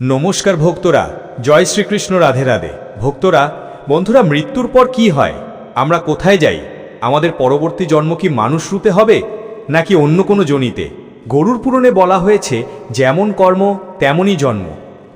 নমস্কার ভক্তরা, জয় শ্রীকৃষ্ণ, রাধে রাধে। ভক্তরা, বন্ধুরা, মৃত্যুর পর কি হয়? আমরা কোথায় যাই? আমাদের পরবর্তী জন্ম কি মানুষ রূপে হবে, নাকি অন্য কোনো জনিতে? গরুর পুরাণে বলা হয়েছে, যেমন কর্ম তেমনই জন্ম।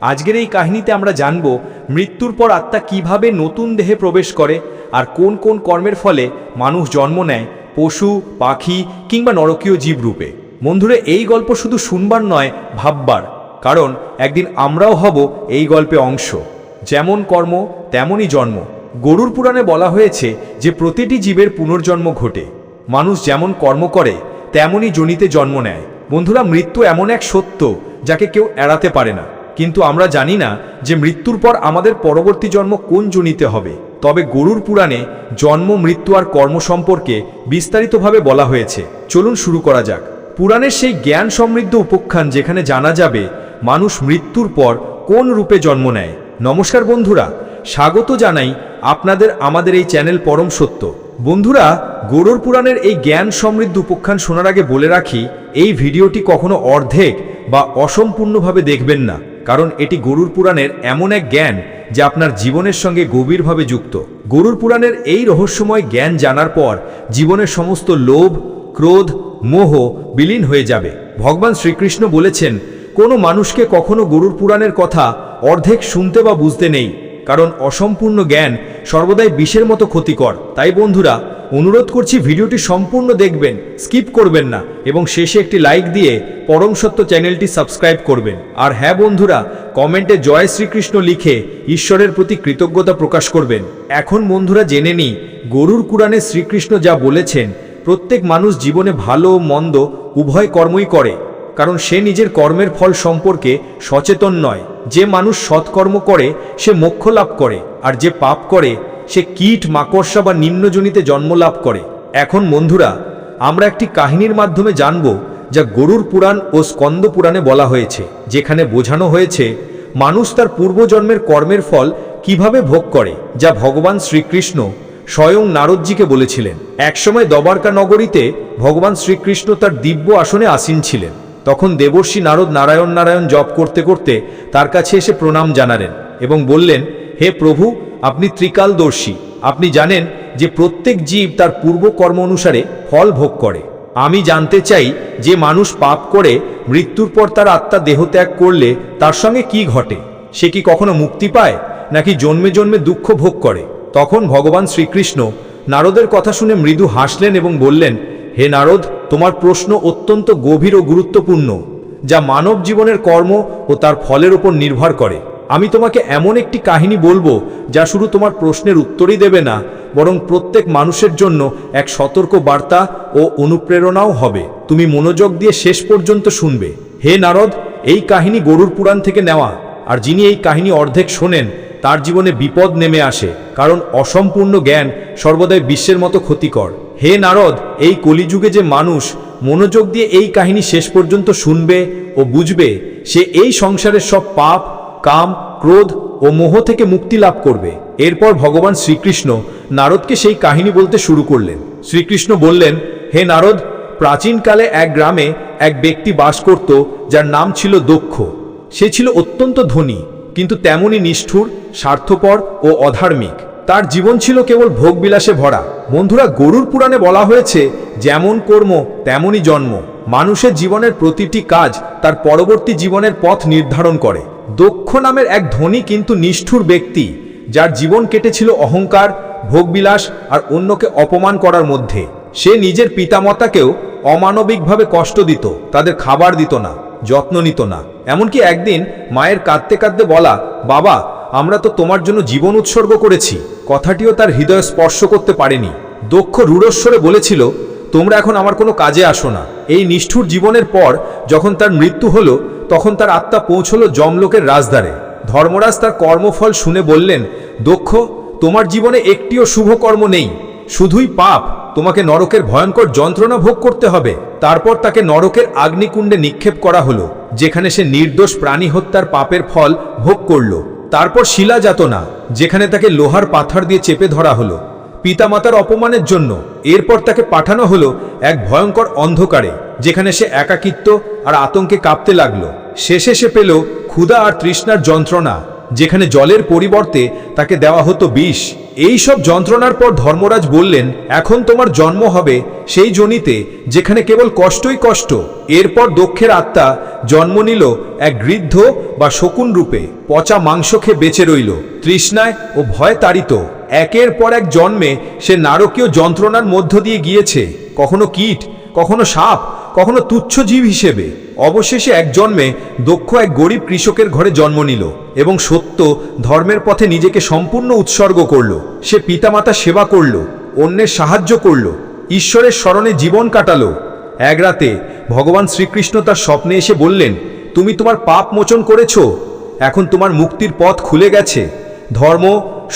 আজকের এই কাহিনীতে আমরা জানব, মৃত্যুর পর আত্মা কীভাবে নতুন দেহে প্রবেশ করে, আর কোন কোন কর্মের ফলে মানুষ জন্ম নেয়, পশু, পাখি, কিংবা নরকীয় জীব রূপে। বন্ধুরা, এই গল্প শুধু শুনবার নয়, ভাববার। কারণ একদিন আমরাও হব এই গল্পে অংশ। যেমন কর্ম, তেমনই জন্ম। গরুর পুরাণে বলা হয়েছে যে প্রতিটি জীবের পুনর্জন্ম ঘটে। মানুষ যেমন কর্ম করে তেমনই জনিতে জন্ম নেয়। বন্ধুরা, মৃত্যু এমন এক সত্য যাকে কেউ এড়াতে পারে না। কিন্তু আমরা জানি না যে মৃত্যুর পর আমাদের পরবর্তী জন্ম কোন জনিতে হবে। তবে গরুর পুরাণে জন্ম, মৃত্যু আর কর্ম সম্পর্কে বিস্তারিতভাবে বলা হয়েছে। চলুন শুরু করা যাক। পুরাণের সেই জ্ঞান সমৃদ্ধ উপখ্যান যেখানে জানা যাবে মানুষ মৃত্যুর পর কোন রূপে জন্ম নেয়? নমস্কার বন্ধুরা, স্বাগত জানাই আপনাদের আমাদের এই চ্যানেল পরম সত্য। বন্ধুরা, গরুর পুরাণের এই জ্ঞান সমৃদ্ধ উপখ্যান শোনার আগে বলে রাখি, এই ভিডিওটি কখনো অর্ধেক বা অসম্পূর্ণভাবে দেখবেন না, কারণ এটি গরুর পুরাণের এমন এক জ্ঞান যা আপনার জীবনের সঙ্গে গভীরভাবে যুক্ত। গরুর পুরাণের এই রহস্যময় জ্ঞান জানার পর জীবনের সমস্ত লোভ, ক্রোধ, মোহ বিলীন হয়ে যাবে। ভগবান শ্রীকৃষ্ণ বলেছেন কোনো মানুষকে কখনো গরুর পুরাণের কথা অর্ধেক শুনতে বা বুঝতে নেই, কারণ অসম্পূর্ণ জ্ঞান সর্বদাই বিষের মতো ক্ষতিকর। তাই বন্ধুরা, অনুরোধ করছি ভিডিওটি সম্পূর্ণ দেখবেন, স্কিপ করবেন না, এবং শেষে একটি লাইক দিয়ে পরম সত্য চ্যানেলটি সাবস্ক্রাইব করবেন। আর হ্যাঁ বন্ধুরা, কমেন্টে জয় শ্রীকৃষ্ণ লিখে ঈশ্বরের প্রতি কৃতজ্ঞতা প্রকাশ করবেন। এখন বন্ধুরা জেনে নিই, গরুর পুরাণে শ্রীকৃষ্ণ যা বলেছেন, প্রত্যেক মানুষ জীবনে ভালো, মন্দ, উভয় কর্মই করে। কারণ সে নিজের কর্মের ফল সম্পর্কে সচেতন নয়। যে মানুষ সৎকর্ম করে, সে মোক্ষ লাভ করে, আর যে পাপ করে, সে কীট, মাকড়সা বা নিম্নজনিতে জন্ম লাভ করে। এখন বন্ধুরা, আমরা একটি কাহিনীর মাধ্যমে জানব যা গরুর পুরাণ ও স্কন্দ পুরাণে বলা হয়েছে, যেখানে বোঝানো হয়েছে মানুষ তার পূর্বজন্মের কর্মের ফল কীভাবে ভোগ করে, যা ভগবান শ্রীকৃষ্ণ স্বয়ং নারদজিকে বলেছিলেন। একসময় দবারকা নগরীতে ভগবান শ্রীকৃষ্ণ তার দিব্য আসনে আসীন ছিলেন। তখন দেবর্ষী নারদ নারায়ণ নারায়ণ জপ করতে করতে তার কাছে এসে প্রণাম জানালেন এবং বললেন, হে প্রভু, আপনি ত্রিকালদর্শী। আপনি জানেন যে প্রত্যেক জীব তার পূর্বকর্ম অনুসারে ফল ভোগ করে। আমি জানতে চাই যে মানুষ পাপ করে, মৃত্যুর পর তার আত্মা দেহত্যাগ করলে তার সঙ্গে কি ঘটে? সে কি কখনো মুক্তি পায়, নাকি জন্মে জন্মে দুঃখ ভোগ করে? তখন ভগবান শ্রীকৃষ্ণ নারদের কথা শুনে মৃদু হাসলেন এবং বললেন হে নারদ, তোমার প্রশ্ন অত্যন্ত গভীর ও গুরুত্বপূর্ণ, যা মানব জীবনের কর্ম ও তার ফলের উপর নির্ভর করে। আমি তোমাকে এমন একটি কাহিনী বলব, যা শুধু তোমার প্রশ্নের উত্তরই দেবে না, বরং প্রত্যেক মানুষের জন্য এক সতর্ক বার্তা ও অনুপ্রেরণাও হবে। তুমি মনোযোগ দিয়ে শেষ পর্যন্ত শুনবে। হে নারদ, এই কাহিনী গরুর পুরাণ থেকে নেওয়া, আর যিনি এই কাহিনী অর্ধেক শোনেন, তার জীবনে বিপদ নেমে আসে, কারণ অসম্পূর্ণ জ্ঞান সর্বদাই বিশ্বের মতো ক্ষতিকর। হে নারদ, এই কলিযুগে যে মানুষ মনোযোগ দিয়ে এই কাহিনী শেষ পর্যন্ত শুনবে ও বুঝবে, সে এই সংসারের সব পাপ, কাম, ক্রোধ ও মোহ থেকে মুক্তি লাভ করবে। এরপর ভগবান শ্রীকৃষ্ণ নারদকে সেই কাহিনী বলতে শুরু করলেন। শ্রীকৃষ্ণ বললেন, হে নারদ, প্রাচীনকালে এক গ্রামে এক ব্যক্তি বাস করত, যার নাম ছিল দক্ষ। সে ছিল অত্যন্ত ধনী, কিন্তু তেমনই নিষ্ঠুর, স্বার্থপর ও অধার্মিক। তার জীবন ছিল কেবল ভোগবিলাসে ভরা। বন্ধুরা, গরুর পুরাণে বলা হয়েছে, যেমন কর্ম, তেমনই জন্ম। মানুষের জীবনের প্রতিটি কাজ তার পরবর্তী জীবনের পথ নির্ধারণ করে। দক্ষ নামের এক ধনী কিন্তু নিষ্ঠুর ব্যক্তি, যার জীবন কেটেছিল অহংকার, ভোগবিলাস আর অন্যকে অপমান করার মধ্যে। সে নিজের পিতামাতাকেও অমানবিকভাবে কষ্ট দিত, তাদের খাবার দিত না, যত্ন নিত না। এমনকি একদিন মায়ের কাঁদতে কাঁদতে বলা, বাবা আমরা তো তোমার জন্য জীবন উৎসর্গ করেছি। কথাটিও তার হৃদয় স্পর্শ করতে পারেনি। দক্ষ রূঢ়স্বরে বলেছিল, তোমরা এখন আমার কোনো কাজে আসো না। এই নিষ্ঠুর জীবনের পর, যখন তার মৃত্যু হলো, তখন তার আত্মা পৌঁছলো যমলোকের রাজদ্বারে। ধর্মরাজ তার কর্মফল শুনে বললেন, দক্ষ, তোমার জীবনে একটিও শুভ কর্ম নেই। শুধুই পাপ, তোমাকে নরকের ভয়ঙ্কর যন্ত্রণা ভোগ করতে হবে। তারপর তাকে নরকের আগ্নিকুণ্ডে নিক্ষেপ করা হলো, যেখানে সে নির্দোষ প্রাণী হত্যার পাপের ফল ভোগ করল। তারপর শিলা যাতনা, যেখানে তাকে লোহার পাথর দিয়ে চেপে ধরা হলো। পিতামাতার অপমানের জন্য এরপর তাকে পাঠানো হলো এক ভয়ঙ্কর অন্ধকারে, যেখানে সে একাকিত্ব আর আতঙ্কে কাঁপতে লাগল। শেষে সে পেল ক্ষুধা আর তৃষ্ণার যন্ত্রণা। যেখানে জলের পরিবর্তে তাকে দেওয়া হতো বিষ। এই সব যন্ত্রণার পর ধর্মরাজ বললেন, এখন তোমার জন্ম হবে সেই জনিতে, যেখানে কেবল কষ্টই কষ্ট। এরপর দক্ষের আত্মা জন্ম নিল এক গৃদ্ধ বা শকুন রূপে। পচা মাংস খেয়ে বেঁচে রইল, তৃষ্ণায় ও ভয় তাড়িত। একের পর এক জন্মে সে নারকীয় যন্ত্রণার মধ্য দিয়ে গিয়েছে। কখনো কীট, কখনো সাপ কখনো তুচ্ছ জীব হিসেবে অবশেষে এক জন্মে দক্ষ এক গরিব কৃষকের ঘরে জন্ম নিল এবং সত্য ধর্মের পথে নিজেকে সম্পূর্ণ উৎসর্গ করল। সে পিতামাতা সেবা করল, অন্যের সাহায্য করল, ঈশ্বরের স্মরণে জীবন কাটালো। এক রাতে ভগবান শ্রীকৃষ্ণ তার স্বপ্নে এসে বললেন, তুমি তোমার পাপ মোচন করেছ, এখন তোমার মুক্তির পথ খুলে গেছে। ধর্ম,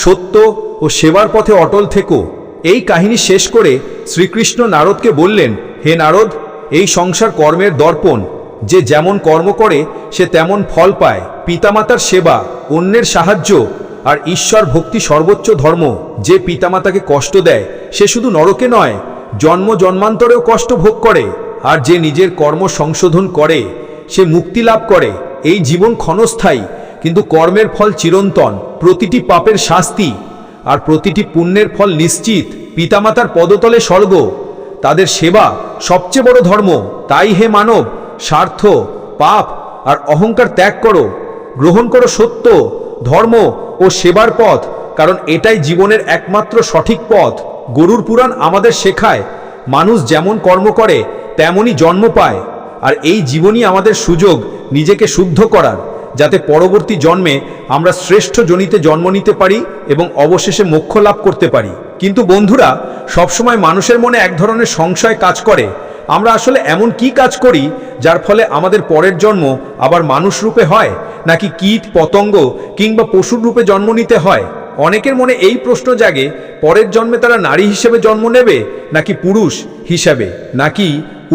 সত্য ও সেবার পথে অটল থেকো। এই কাহিনী শেষ করে শ্রীকৃষ্ণ নারদকে বললেন, হে নারদ এই সংসার কর্মের দর্পণ, যে যেমন কর্ম করে, সে তেমন ফল পায়। পিতামাতার সেবা, অন্যের সাহায্য, আর ঈশ্বর ভক্তি সর্বোচ্চ ধর্ম। যে পিতামাতাকে কষ্ট দেয়, সে শুধু নরকে নয়, জন্ম জন্মান্তরেও কষ্ট ভোগ করে। আর যে নিজের কর্ম সংশোধন করে, সে মুক্তি লাভ করে। এই জীবন ক্ষণস্থায়ী, কিন্তু কর্মের ফল চিরন্তন, প্রতিটি পাপের শাস্তি। আর প্রতিটি পুণ্যের ফল নিশ্চিত, পিতামাতার পদতলে স্বর্গ। তাদের সেবা সবচেয়ে বড় ধর্ম। তাই হে মানব, স্বার্থ, পাপ আর অহংকার ত্যাগ করো। গ্রহণ করো সত্য, ধর্ম ও সেবার পথ, কারণ এটাই জীবনের একমাত্র সঠিক পথ। গরুর পুরাণ আমাদের শেখায়, মানুষ যেমন কর্ম করে, তেমনই জন্ম পায়। আর এই জীবনই আমাদের সুযোগ নিজেকে শুদ্ধ করার, যাতে পরবর্তী জন্মে আমরা শ্রেষ্ঠ জনিতে জন্ম নিতে পারি এবং অবশেষে মোক্ষ লাভ করতে পারি। কিন্তু বন্ধুরা, সবসময় মানুষের মনে এক ধরনের সংশয় কাজ করে। আমরা আসলে এমন কি কাজ করি যার ফলে আমাদের পরের জন্ম আবার মানুষ রূপে হয়, নাকি কীট, পতঙ্গ কিংবা পশুর রূপে জন্ম নিতে হয়? অনেকের মনে এই প্রশ্ন জাগে, পরের জন্মে তারা নারী হিসেবে জন্ম নেবে, নাকি পুরুষ হিসাবে, নাকি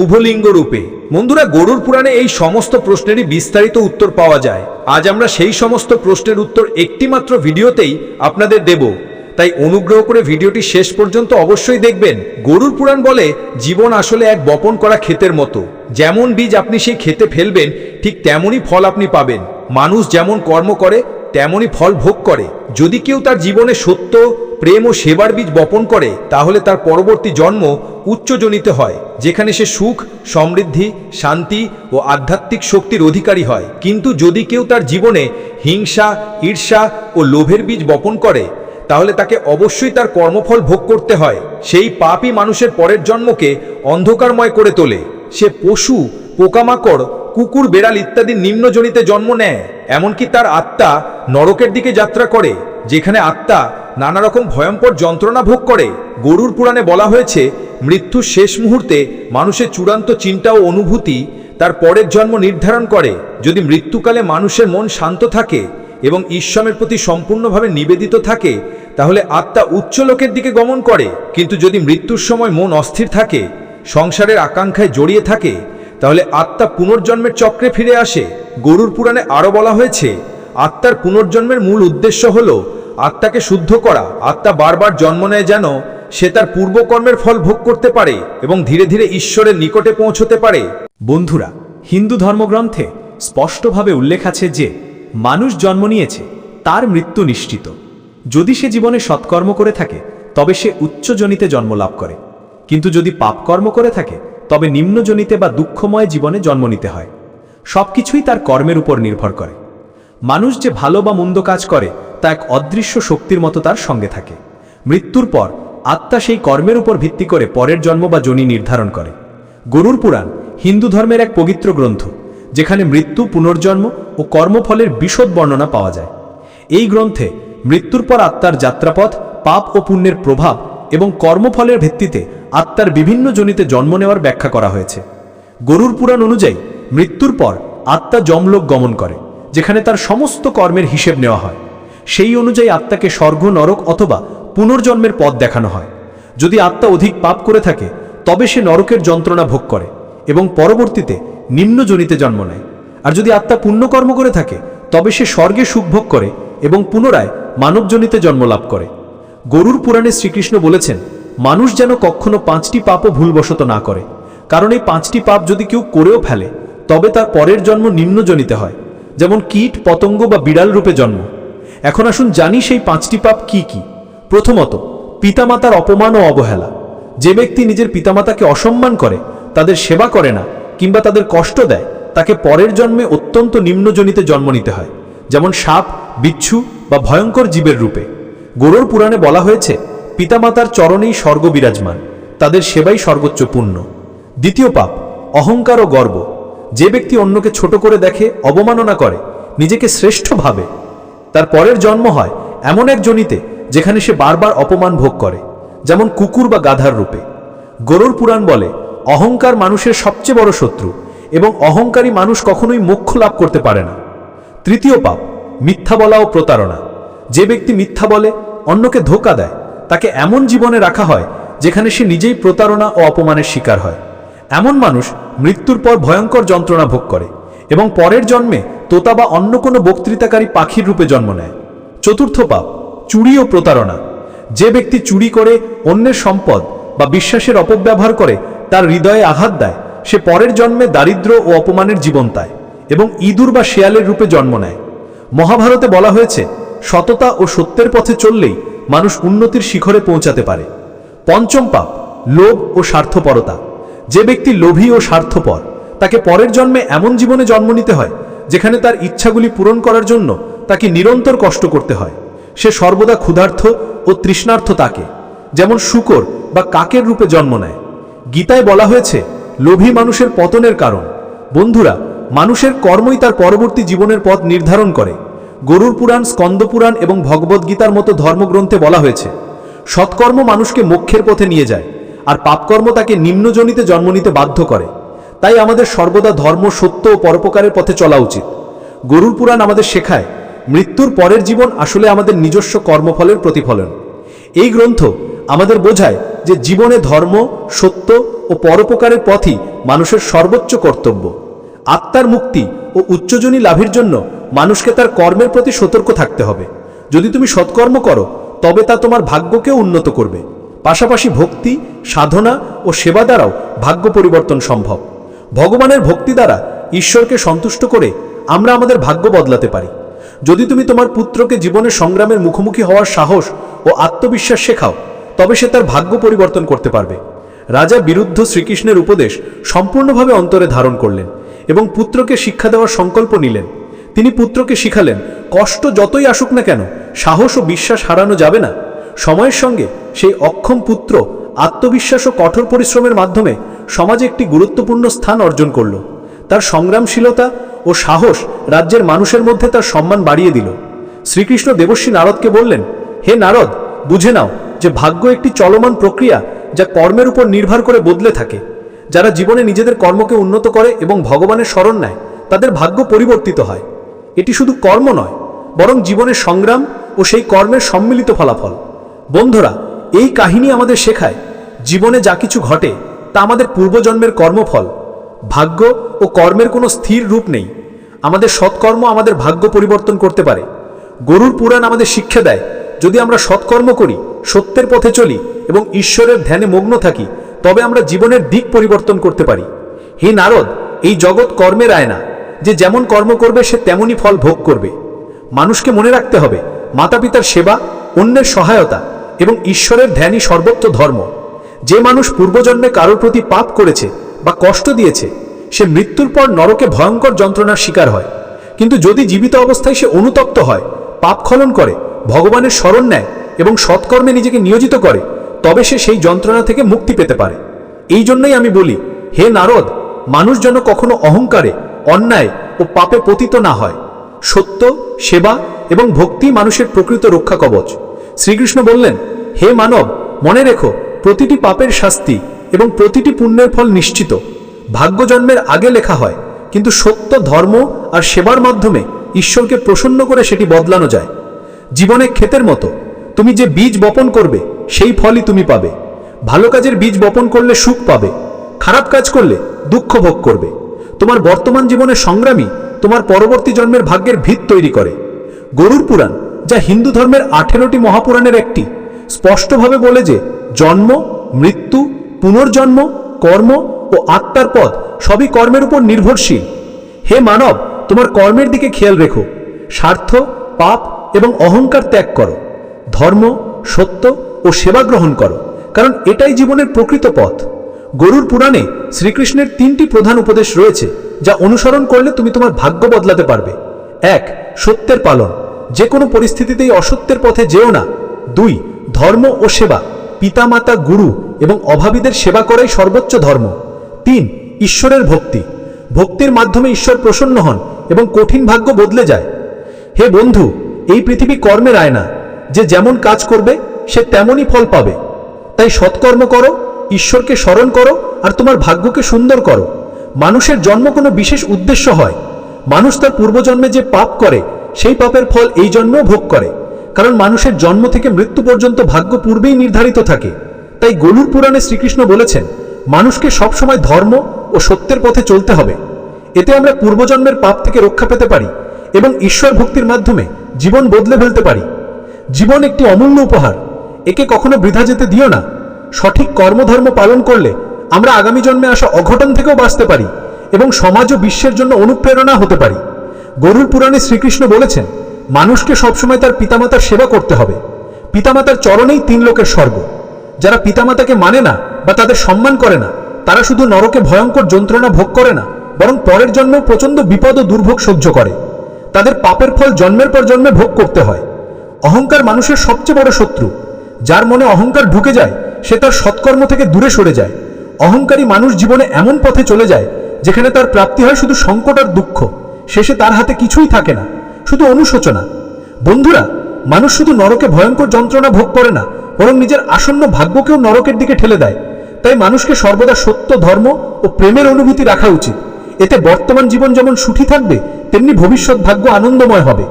উভলিঙ্গ রূপে? বন্ধুরা, গরুর পুরাণে এই সমস্ত প্রশ্নেরই বিস্তারিত উত্তর পাওয়া যায়। আজ আমরা সেই সমস্ত প্রশ্নের উত্তর একটিমাত্র ভিডিওতেই আপনাদের দেব। তাই অনুগ্রহ করে ভিডিওটি শেষ পর্যন্ত অবশ্যই দেখবেন। গরুর পুরাণ বলে, জীবন আসলে এক বপন করা ক্ষেতের মতো। যেমন বীজ আপনি সেই খেতে ফেলবেন, ঠিক তেমনই ফল আপনি পাবেন। মানুষ যেমন কর্ম করে, তেমনই ফল ভোগ করে। যদি কেউ তার জীবনে সত্য, প্রেম ও সেবার বীজ বপন করে, তাহলে তার পরবর্তী জন্ম উচ্চজনিত হয়, যেখানে সে সুখ, সমৃদ্ধি, শান্তি ও আধ্যাত্মিক শক্তির অধিকারী হয়। কিন্তু যদি কেউ তার জীবনে হিংসা, ঈর্ষা ও লোভের বীজ বপন করে তাহলে তাকে অবশ্যই তার কর্মফল ভোগ করতে হয়। সেই পাপই মানুষের পরের জন্মকে অন্ধকারময় করে তোলে। সে পশু, পোকামাকড়, কুকুর, বেড়াল ইত্যাদি নিম্নজনিতে জন্ম নেয়। এমনকি তার আত্মা নরকের দিকে যাত্রা করে, যেখানে আত্মা নানা রকম ভয়ঙ্কর যন্ত্রণা ভোগ করে। গরুর পুরাণে বলা হয়েছে, মৃত্যুর শেষ মুহূর্তে মানুষের চূড়ান্ত চিন্তা ও অনুভূতি তার পরের জন্ম নির্ধারণ করে। যদি মৃত্যুকালে মানুষের মন শান্ত থাকে এবং ঈশ্বরের প্রতি সম্পূর্ণভাবে নিবেদিত থাকে, তাহলে আত্মা উচ্চ লোকের দিকে গমন করে। কিন্তু যদি মৃত্যুর সময় মন অস্থির থাকে, সংসারের আকাঙ্ক্ষায় জড়িয়ে থাকে, তাহলে আত্মা পুনর্জন্মের চক্রে ফিরে আসে। গরুর পুরাণে আরও বলা হয়েছে, আত্মার পুনর্জন্মের মূল উদ্দেশ্য হল আত্মাকে শুদ্ধ করা। আত্মা বারবার জন্ম নেয় যেন সে তার পূর্বকর্মের ফল ভোগ করতে পারে এবং ধীরে ধীরে ঈশ্বরের নিকটে পৌঁছতে পারে। বন্ধুরা, হিন্দু ধর্মগ্রন্থে স্পষ্টভাবে উল্লেখ আছে যে মানুষ জন্ম নিয়েছে, তার মৃত্যু নিশ্চিত। যদি সে জীবনে সৎকর্ম করে থাকে, তবে সে উচ্চজনিতে জন্ম লাভ করে। কিন্তু যদি পাপকর্ম করে থাকে, তবে নিম্নজনিতে বা দুঃখময় জীবনে জন্ম নিতে হয়। সবকিছুই তার কর্মের উপর নির্ভর করে। মানুষ যে ভালো বা মন্দ কাজ করে, তা এক অদৃশ্য শক্তির মতো তার সঙ্গে থাকে। মৃত্যুর পর, আত্মা সেই কর্মের উপর ভিত্তি করে পরের জন্ম বা জনি নির্ধারণ করে। গরুর পুরাণ, হিন্দু ধর্মের এক পবিত্র গ্রন্থ। যেখানে মৃত্যু, পুনর্জন্ম ও কর্মফলের বিশদ বর্ণনা পাওয়া যায়। এই গ্রন্থে মৃত্যুর পর আত্মার যাত্রাপথ, পাপ ও পুণ্যের প্রভাব এবং কর্মফলের ভিত্তিতে আত্মার বিভিন্ন জনিতে জন্ম নেওয়ার ব্যাখ্যা করা হয়েছে। গরুর পুরাণ অনুযায়ী মৃত্যুর পর আত্মা যমলোক গমন করে, যেখানে তার সমস্ত কর্মের হিসেব নেওয়া হয়। সেই অনুযায়ী আত্মাকে স্বর্গ, নরক অথবা পুনর্জন্মের পথ দেখানো হয়। যদি আত্মা অধিক পাপ করে থাকে, তবে সে নরকের যন্ত্রণা ভোগ করে এবং পরবর্তীতে নিম্নজনিতে জন্ম নেয়। আর যদি আত্মা পুণ্যকর্ম করে থাকে, তবে সে স্বর্গে সুখভোগ করে এবং পুনরায় মানবজনিতে জন্ম লাভ করে। গরুর পুরাণে শ্রীকৃষ্ণ বলেছেন, মানুষ যেন কখনো পাঁচটি পাপও ভুলবশত না করে। কারণ এই পাঁচটি পাপ যদি কেউ করেও ফেলে, তবে তার পরের জন্ম নিম্নজনিতে হয়। যেমন কীট, পতঙ্গ বা বিড়াল রূপে জন্ম। এখন আসুন জানি সেই পাঁচটি পাপ কি কি। প্রথমত, পিতামাতার অপমান ও অবহেলা। যে ব্যক্তি নিজের পিতামাতাকে অসম্মান করে, তাদের সেবা করে না কিংবা তাদের কষ্ট দেয়, তাকে পরের জন্মে অত্যন্ত নিম্নজনিতে জন্ম নিতে হয়, যেমন সাপ, বিচ্ছু বা ভয়ঙ্কর জীবের রূপে। গরুর পুরাণে বলা হয়েছে, পিতামাতার চরণেই স্বর্গ বিরাজমান, তাদের সেবাই সর্বোচ্চ পুণ্য। দ্বিতীয় পাপ, অহংকার ও গর্ব। যে ব্যক্তি অন্যকে ছোট করে দেখে, অবমাননা করে, নিজেকে শ্রেষ্ঠ ভাবে। তার পরের জন্ম হয় এমন এক জনিতে, যেখানে সে বারবার অপমান ভোগ করে, যেমন কুকুর বা গাধার রূপে। গরুর পুরাণ বলে অহংকার মানুষের সবচেয়ে বড় শত্রু এবং অহংকারী মানুষ কখনোই মোক্ষ লাভ করতে পারে না। তৃতীয় পাপ, মিথ্যা বলা ও প্রতারণা। যে ব্যক্তি মিথ্যা বলে, অন্যকে ধোকা দেয়, তাকে এমন জীবনে রাখা হয় যেখানে সে নিজেই প্রতারণা ও অপমানের শিকার হয়। এমন মানুষ মৃত্যুর পর ভয়ঙ্কর যন্ত্রণা ভোগ করে এবং পরের জন্মে তোতা বা অন্য কোনো বক্তৃতাকারী পাখির রূপে জন্ম নেয়। চতুর্থ পাপ, চুরি ও প্রতারণা। যে ব্যক্তি চুরি করে অন্যের সম্পদ বা বিশ্বাসের অপব্যবহার করে তার হৃদয়ে আঘাত দেয়। সে পরের জন্মে দারিদ্র ও অপমানের জীবন তায় এবং ইঁদুর বা শেয়ালের রূপে জন্ম নেয়। মহাভারতে বলা হয়েছে, সততা ও সত্যের পথে চললেই মানুষ উন্নতির শিখরে পৌঁছাতে পারে। পঞ্চম পাপ, লোভ ও স্বার্থপরতা। যে ব্যক্তি লোভী ও স্বার্থপর, তাকে পরের জন্মে এমন জীবনে জন্ম নিতে হয়, যেখানে তার ইচ্ছাগুলি পূরণ করার জন্য তাকে নিরন্তর কষ্ট করতে হয়। সে সর্বদা ক্ষুধার্থ ও তৃষ্ণার্থ তাকে, যেমন শুকর বা কাকের রূপে জন্ম নেয়। গীতায় বলা হয়েছে, লোভী মানুষের পতনের কারণ। বন্ধুরা, মানুষের কর্মই তার পরবর্তী জীবনের পথ নির্ধারণ করে। গরুর পুরাণ স্কন্দপুরাণ এবং ভগবদ্গীতার মতো ধর্মগ্রন্থে বলা হয়েছে, সৎকর্ম মানুষকে মোক্ষের পথে নিয়ে যায় আর পাপকর্ম তাকে নিম্নজনিতে জন্ম নিতে বাধ্য করে। তাই আমাদের সর্বদা ধর্ম সত্য ও পরোপকারের পথে চলা উচিত। গরুর পুরাণ আমাদের শেখায়, মৃত্যুর পরের জীবন আসলে আমাদের নিজস্ব কর্মফলের প্রতিফলন। এই গ্রন্থ আমাদের বোঝায় যে জীবনে ধর্ম, সত্য ও পরোপকারের পথই মানুষের সর্বোচ্চ কর্তব্য। আত্মার মুক্তি ও উচ্চজনী লাভের জন্য মানুষকে তার কর্মের প্রতি সতর্ক থাকতে হবে। যদি তুমি সৎকর্ম করো, তবে তা তোমার ভাগ্যকেও উন্নত করবে। পাশাপাশি ভক্তি, সাধনা ও সেবা দ্বারাও ভাগ্য পরিবর্তন সম্ভব। ভগবানের ভক্তি দ্বারা ঈশ্বরকে সন্তুষ্ট করে আমরা আমাদের ভাগ্য বদলাতে পারি। যদি তুমি তোমার পুত্রকে জীবনের সংগ্রামের মুখোমুখি হওয়ার সাহস ও আত্মবিশ্বাস শেখাও তবে সে তার ভাগ্য পরিবর্তন করতে পারবে। রাজা বিরুদ্ধ শ্রীকৃষ্ণের উপদেশ সম্পূর্ণভাবে অন্তরে ধারণ করলেন এবং পুত্রকে শিক্ষা দেওয়ার সংকল্প নিলেন। তিনি পুত্রকে শিখালেন, কষ্ট যতই আসুক না কেন, সাহস ও বিশ্বাস হারানো যাবে না। সময়ের সঙ্গে সেই অক্ষম পুত্র আত্মবিশ্বাস ও কঠোর পরিশ্রমের মাধ্যমে সমাজে একটি গুরুত্বপূর্ণ স্থান অর্জন করল। তার সংগ্রামশীলতা ও সাহস রাজ্যের মানুষের মধ্যে তার সম্মান বাড়িয়ে দিল। শ্রীকৃষ্ণ দেবশ্রী নারদকে বললেন, হে নারদ, বুঝে নাও যে ভাগ্য একটি চলমান প্রক্রিয়া যা কর্মের উপর নির্ভর করে বদলে থাকে। যারা জীবনে নিজেদের কর্মকে উন্নত করে এবং ভগবানের স্মরণ নেয়, তাদের ভাগ্য পরিবর্তিত হয়। এটি শুধু কর্ম নয়, বরং জীবনের সংগ্রাম ও সেই কর্মের সম্মিলিত ফলাফল। বন্ধুরা, এই কাহিনী আমাদের শেখায়, জীবনে যা কিছু ঘটে, তা আমাদের পূর্বজন্মের কর্মফল। ভাগ্য ও কর্মের কোনো স্থির রূপ নেই। আমাদের সৎকর্ম আমাদের ভাগ্য পরিবর্তন করতে পারে। গরুর পুরাণ আমাদের শিক্ষা দেয় যদি আমরা সৎকর্ম করি, সত্যের পথে চলি এবং ঈশ্বরের ধ্যানে মগ্ন থাকি, তবে আমরা জীবনের দিক পরিবর্তন করতে পারি। হে নারদ, এই জগৎ কর্মের আয়না, যে যেমন কর্ম করবে, সে তেমনই ফল ভোগ করবে। মানুষকে মনে রাখতে হবে মাতা পিতার সেবা, অন্যের সহায়তা এবং ঈশ্বরের ধ্যানই সর্বোচ্চ ধর্ম। যে মানুষ পূর্বজন্মে কারোর প্রতি পাপ করেছে বা কষ্ট দিয়েছে, সে মৃত্যুর পর নরকে ভয়ঙ্কর যন্ত্রণার শিকার হয়। কিন্তু যদি জীবিত অবস্থায় সে অনুতপ্ত হয়, পাপ খলন করে ভগবানের স্মরণ নেয় এবং সৎকর্মে নিজেকে নিয়োজিত করে, তবে সে সেই যন্ত্রণা থেকে মুক্তি পেতে পারে। এই জন্যই আমি বলি, হে নারদ, মানুষ যেন কখনো অহংকারে, অন্যায় ও পাপে পতিত না হয়। সত্য, সেবা এবং ভক্তি মানুষের প্রকৃত রক্ষা কবচ। শ্রীকৃষ্ণ বললেন, হে মানব, মনে রেখো, প্রতিটি পাপের শাস্তি এবং প্রতিটি পুণ্যের ফল নিশ্চিত। ভাগ্য জন্মের আগে লেখা হয়, কিন্তু সত্য, ধর্ম আর সেবার মাধ্যমে ঈশ্বরকে প্রসন্ন করে সেটি বদলানো যায়। জীবনে ক্ষেতের মতো। তুমি যে বীজ বপন করবে, সেই ফলই তুমি পাবে। ভালো কাজের বীজ বপন করলে সুখ পাবে, খারাপ কাজ করলে দুঃখ ভোগ করবে। তোমার বর্তমান জীবনের সংগ্রামী তোমার পরবর্তী জন্মের ভাগ্যের ভিত তৈরি করে। গরুর পুরাণ, যা হিন্দু ধর্মের আঠেরোটি মহাপুরাণের একটি, স্পষ্টভাবে বলে যে জন্ম, মৃত্যু, পুনর্জন্ম, কর্ম ও আত্মার পথ সবই কর্মের উপর নির্ভরশীল। হে মানব, তোমার কর্মের দিকে খেয়াল রেখো। স্বার্থ, পাপ এবং অহংকার ত্যাগ করো। ধর্ম, সত্য ও সেবা গ্রহণ করো। কারণ এটাই জীবনের প্রকৃত পথ। গরুর পুরাণে শ্রীকৃষ্ণের তিনটি প্রধান উপদেশ রয়েছে, যা অনুসরণ করলে তুমি তোমার ভাগ্য বদলাতে পারবে। এক, সত্যের পালন। যে কোনো পরিস্থিতিতেই অসত্যের পথে যেও না। দুই, ধর্ম ও সেবা। পিতামাতা, গুরু এবং অভাবীদের সেবা করাই সর্বোচ্চ ধর্ম। তিন, ঈশ্বরের ভক্তি। ভক্তির মাধ্যমে ঈশ্বর প্রসন্ন হন এবং কঠিন ভাগ্য বদলে যায়। হে বন্ধু এই পৃথিবী কর্মের আয়না। যে যেমন কাজ করবে, সে তেমনই ফল পাবে। তাই সৎকর্ম করো, ঈশ্বরকে স্মরণ করো, আর তোমার ভাগ্যকে সুন্দর করো। মানুষের জন্ম কোনো বিশেষ উদ্দেশ্য হয়। মানুষ তার পূর্বজন্মে যে পাপ করে, সেই পাপের ফল এই জন্মেও ভোগ করে। কারণ মানুষের জন্ম থেকে মৃত্যু পর্যন্ত ভাগ্য পূর্বেই নির্ধারিত থাকে। তাই গরুর পুরাণে শ্রীকৃষ্ণ বলেছেন, মানুষকে সবসময় ধর্ম ও সত্যের পথে চলতে হবে। এতে আমরা পূর্বজন্মের পাপ থেকে রক্ষা পেতে পারি। এবং ঈশ্বর ভক্তির মাধ্যমে জীবন বদলে ফেলতে পারি। জীবন একটি অমূল্য উপহার। একে কখনো বৃথা যেতে দিও না। সঠিক কর্মধর্ম পালন করলে আমরা আগামী জন্মে আসা অঘটন থেকেও বাঁচতে পারি এবং সমাজ ও বিশ্বের জন্য অনুপ্রেরণা হতে পারি। গরুর পুরাণে শ্রীকৃষ্ণ বলেছেন, মানুষকে সবসময় তার পিতামাতার সেবা করতে হবে। পিতামাতার চরণেই তিন লোকের স্বর্গ। যারা পিতামাতাকে মানে না বা তাদের সম্মান করে না, তারা শুধু নরকে ভয়ঙ্কর যন্ত্রণা ভোগ করে না, বরং পরের জন্মেও প্রচণ্ড বিপদ ও দুর্ভোগ সহ্য করে। তাদের পাপের ফল জন্মের পর জন্মে ভোগ করতে হয়। অহংকার মানুষের সবচেয়ে বড় শত্রু। যার মনে অহংকার ঢুকে যায়, সে তার সৎকর্ম থেকে দূরে সরে যায়। অহংকারী মানুষ জীবনে এমন পথে চলে যায়, যেখানে তার প্রাপ্তি হয় শুধু সংকট আর দুঃখ। শেষে তার হাতে কিছুই থাকে না, শুধু অনুশোচনা। বন্ধুরা, মানুষ শুধু নরকে ভয়ঙ্কর যন্ত্রণা ভোগ করে না, বরং নিজের আসন্ন ভাগ্যকেও নরকের দিকে ঠেলে দেয়। তাই মানুষকে সর্বদা সত্য, ধর্ম ও প্রেমের অনুভূতি রাখা উচিত। এতে বর্তমান জীবন যেমন সুখী থাকবে তেমনি ভবিষ্যৎ ভাগ্য আনন্দময় হবে।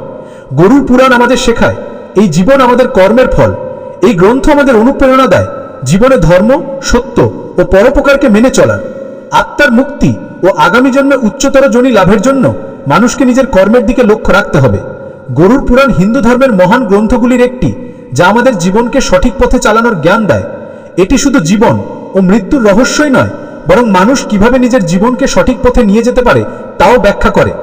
গরুর পুরাণ আমাদের শেখায়, এই জীবন আমাদের কর্মের ফল। এই গ্রন্থ আমাদের অনুপ্রেরণা দেয়, জীবনে ধর্ম, সত্য ও পরোপকারকে মেনে চলার। আত্মার মুক্তি ও আগামী জন্মে উচ্চতর জনি লাভের জন্য মানুষকে নিজের কর্মের দিকে লক্ষ্য রাখতে হবে। গরুর পুরাণ হিন্দু ধর্মের মহান গ্রন্থগুলির একটি, যা আমাদের জীবনকে সঠিক পথে চালানোর জ্ঞান দেয়। এটি শুধু জীবন ও মৃত্যুর রহস্যই নয়, বরং মানুষ কীভাবে নিজের জীবনকে সঠিক পথে নিয়ে যেতে পারে, তাও ব্যাখ্যা করে।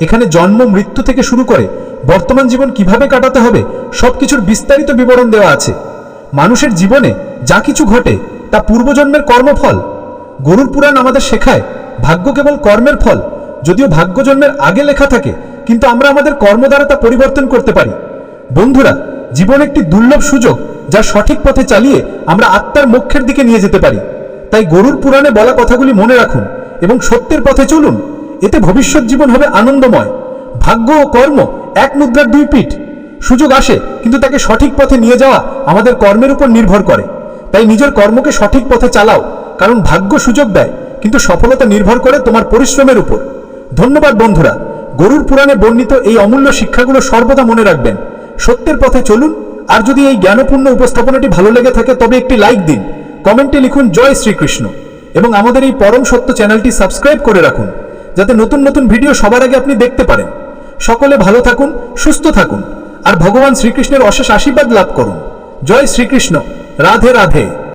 এখানে জন্ম, মৃত্যু থেকে শুরু করে বর্তমান জীবন কীভাবে কাটাতে হবে, সবকিছুর বিস্তারিত বিবরণ দেওয়া আছে। মানুষের জীবনে যা কিছু ঘটে, তা পূর্বজন্মের কর্মফল। গরুর পুরাণ আমাদের শেখায়, ভাগ্য কেবল কর্মের ফল, যদিও ভাগ্য জন্মের আগে লেখা থাকে, কিন্তু আমরা আমাদের কর্ম দ্বারা তা পরিবর্তন করতে পারি। বন্ধুরা, জীবন একটি দুর্লভ সুযোগ, যা সঠিক পথে চালিয়ে আমরা আত্মার মোক্ষের দিকে নিয়ে যেতে পারি। তাই গরুর পুরাণে বলা কথাগুলি মনে রাখুন এবং সত্যের পথে চলুন। এতে ভবিষ্যৎ জীবন হবে আনন্দময়। ভাগ্য ও কর্ম এক মুদ্রার দুই পিঠ। সুযোগ আসে, কিন্তু তাকে সঠিক পথে নিয়ে যাওয়া আমাদের কর্মের উপর নির্ভর করে। তাই নিজের কর্মকে সঠিক পথে চালাও, কারণ ভাগ্য সুযোগ দেয়, কিন্তু সফলতা নির্ভর করে তোমার পরিশ্রমের উপর। ধন্যবাদ বন্ধুরা, গরুর পুরাণে বর্ণিত এই অমূল্য শিক্ষাগুলো সর্বদা মনে রাখবেন। সত্যের পথে চলুন, আর যদি এই জ্ঞানপূর্ণ উপস্থাপনাটি ভালো লেগে থাকে, তবে একটি লাইক দিন। কমেন্টে লিখুন, জয় শ্রীকৃষ্ণ এবং আমাদের এই পরম সত্য চ্যানেলটি সাবস্ক্রাইব করে রাখুন। যাতে নতুন নতুন ভিডিও সবার আগে আপনি দেখতে পারেন। সকলে ভালো থাকুন, সুস্থ থাকুন। আর ভগবান শ্রীকৃষ্ণের অশেষ আশীর্বাদ লাভ করুন। জয় শ্রীকৃষ্ণ। রাধে রাধে।